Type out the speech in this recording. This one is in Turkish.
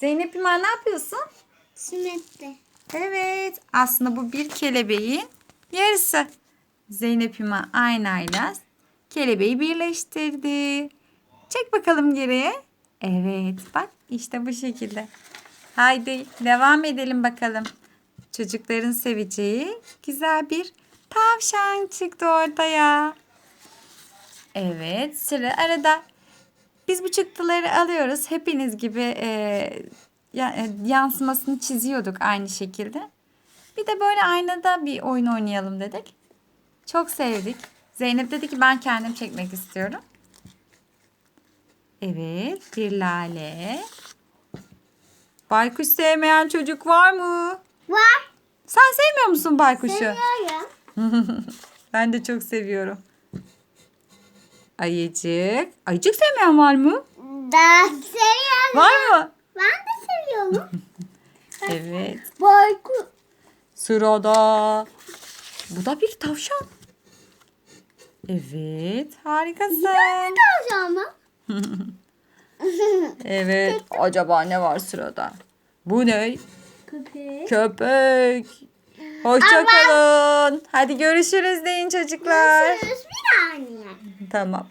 Zeynep İman ne yapıyorsun? Sünnette. Evet. Aslında bu bir kelebeğin yarısı. Zeynep İman aynayla kelebeği birleştirdi. Çek bakalım geriye. Evet. Bak işte bu şekilde. Haydi devam edelim bakalım. Çocukların seveceği güzel bir tavşan çıktı ortaya. Evet sıra arada. Biz bu çıktıları alıyoruz. Hepiniz gibi e, e, yansımasını çiziyorduk aynı şekilde. Bir de böyle aynada bir oyun oynayalım dedik. Çok sevdik. Zeynep dedi ki ben kendim çekmek istiyorum. Evet bir lale. Baykuş sevmeyen çocuk var mı? Var. Sen sevmiyor musun baykuşu? Seviyorum. Ben de çok seviyorum. Ayıcık. Ayıcık sevmeyen var mı? Da seviyorum. Var mı? Ben de seviyorum. Evet. Bayku. Sırada. Bu da bir tavşan. Evet. Harikasın. Tavşan mı? Evet. Acaba ne var sırada? Bu ne? Köpek. Köpek. Hoşça kalın. Hadi görüşürüz deyin çocuklar. Görüşürüz saniye. Tamam.